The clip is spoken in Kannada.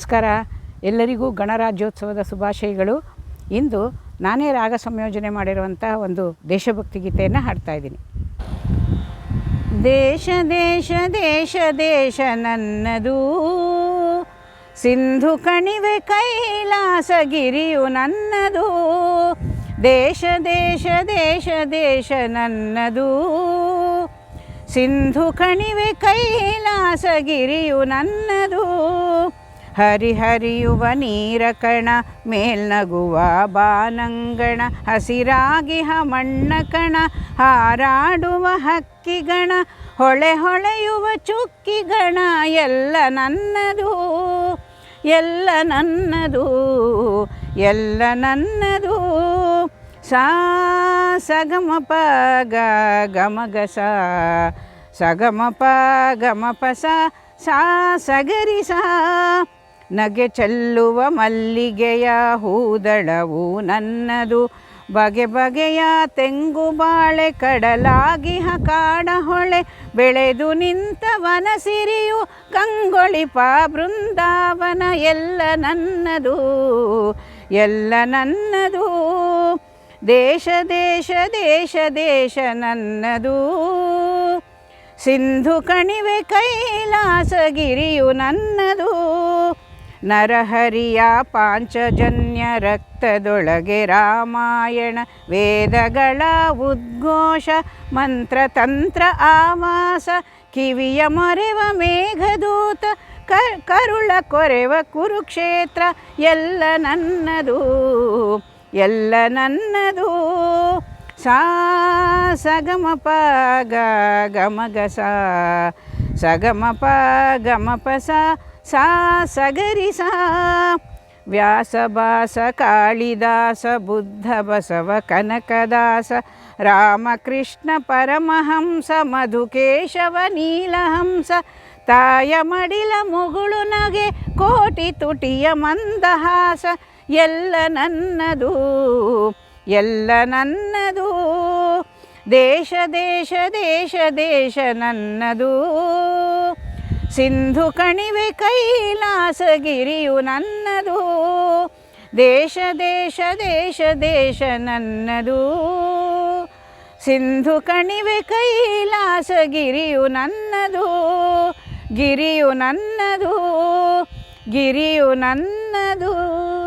ನಮಸ್ಕಾರ. ಎಲ್ಲರಿಗೂ ಗಣರಾಜ್ಯೋತ್ಸವದ ಶುಭಾಶಯಗಳು. ಇಂದು ನಾನೇ ರಾಗ ಸಂಯೋಜನೆ ಮಾಡಿರುವಂಥ ಒಂದು ದೇಶಭಕ್ತಿ ಗೀತೆಯನ್ನು ಹಾಡ್ತಾ ಇದ್ದೀನಿ. ದೇಶ ದೇಶ ದೇಶ ದೇಶ ನನ್ನದು. ಸಿಂಧು ಕಣಿವೆ ಕೈಲಾಸಗಿರಿಯು ನನ್ನದು. ದೇಶ ದೇಶ ದೇಶ ದೇಶ ನನ್ನದು. ಸಿಂಧು ಕಣಿವೆ ಕೈಲಾಸಗಿರಿಯು ನನ್ನದು. ಹರಿಹರಿಯುವ ನೀರ ಕಣ ಮೇಲ್ನಗುವ ಬಾನಂಗಣ, ಹಸಿರಾಗಿಹ ಮಣ್ಣ ಕಣ, ಹಾರಾಡುವ ಹಕ್ಕಿಗಣ ಹೊಳೆ ಹೊಳೆಯುವ ಚುಕ್ಕಿಗಣ ಎಲ್ಲ ನನ್ನದು ಎಲ್ಲ ನನ್ನದು ಎಲ್ಲ ನನ್ನದು. ಸಾ, ಸಗಮ ಪ, ಗ ಗಮಗ ಸ, ಸಗಮ ಪ ಗಮ ಪ ಸಾ, ಸಗರಿ ಸ. ನಗೆ ಚೆಲ್ಲುವ ಮಲ್ಲಿಗೆಯ ಹೂದಳವು ನನ್ನದು. ಬಗೆ ಬಗೆಯ ತೆಂಗು ಬಾಳೆ ಕಡಲಾಗಿ ಕಾಡ ಹೊಳೆ ಬೆಳೆದು ನಿಂತ ವನಸಿರಿಯು ಕಂಗೊಳಿಪ ಬೃಂದಾವನ ಎಲ್ಲ ನನ್ನದು ಎಲ್ಲ ನನ್ನದು. ದೇಶ ದೇಶ ದೇಶ ದೇಶ ನನ್ನದು. ಸಿಂಧು ಕಣಿವೆ ಕೈಲಾಸಗಿರಿಯು ನನ್ನದು. ನರಹರಿಯ ಪಾಂಚಜನ್ಯ ರಕ್ತದೊಳಗೆ ರಾಮಾಯಣ ವೇದಗಳ ಉದ್ಘೋಷ, ಮಂತ್ರತಂತ್ರ ಆವಾಸ, ಕಿವಿಯ ಮೊರೆವ ಮೇಘದೂತ ಕರುಳ ಕೊರೆವ ಕುರುಕ್ಷೇತ್ರ, ಎಲ್ಲ ನನ್ನದು ಎಲ್ಲ ನನ್ನದು. ಸಾ, ಸಗಮ ಪ, ಗ ಸ, ಸಗಮ ಪ ಗಮ ಪ, ಸ ಸಾ, ಸಗರಿ ಸಾ. ವ್ಯಾಸಭಾಸ ಕಾಳಿದಾಸ, ಬುದ್ಧ ಬಸವ, ಕನಕದಾಸ, ರಾಮಕೃಷ್ಣ ಪರಮಹಂಸ, ಮಧುಕೇಶವ ನೀಲಹಂಸ ತಾಯ ಮಡಿಲ ಮುಗುಳು ನಗೆ, ಕೋಟಿ ತುಟಿಯ ಮಂದಹಾಸ, ಎಲ್ಲ ನನ್ನದು ಎಲ್ಲ ನನ್ನದು. ದೇಶ ದೇಶ ದೇಶ ದೇಶ ನನ್ನದು. ಸಿಂಧು ಕಣಿವೆ ಕೈಲಾಸಗಿರಿಯು ನನ್ನದು. ದೇಶ ದೇಶ ದೇಶ ದೇಶ ನನ್ನದು. ಸಿಂಧು ಕಣಿವೆ ಕೈಲಾಸಗಿರಿಯು ನನ್ನದು. ಗಿರಿಯು ನನ್ನದು. ಗಿರಿಯು ನನ್ನದು.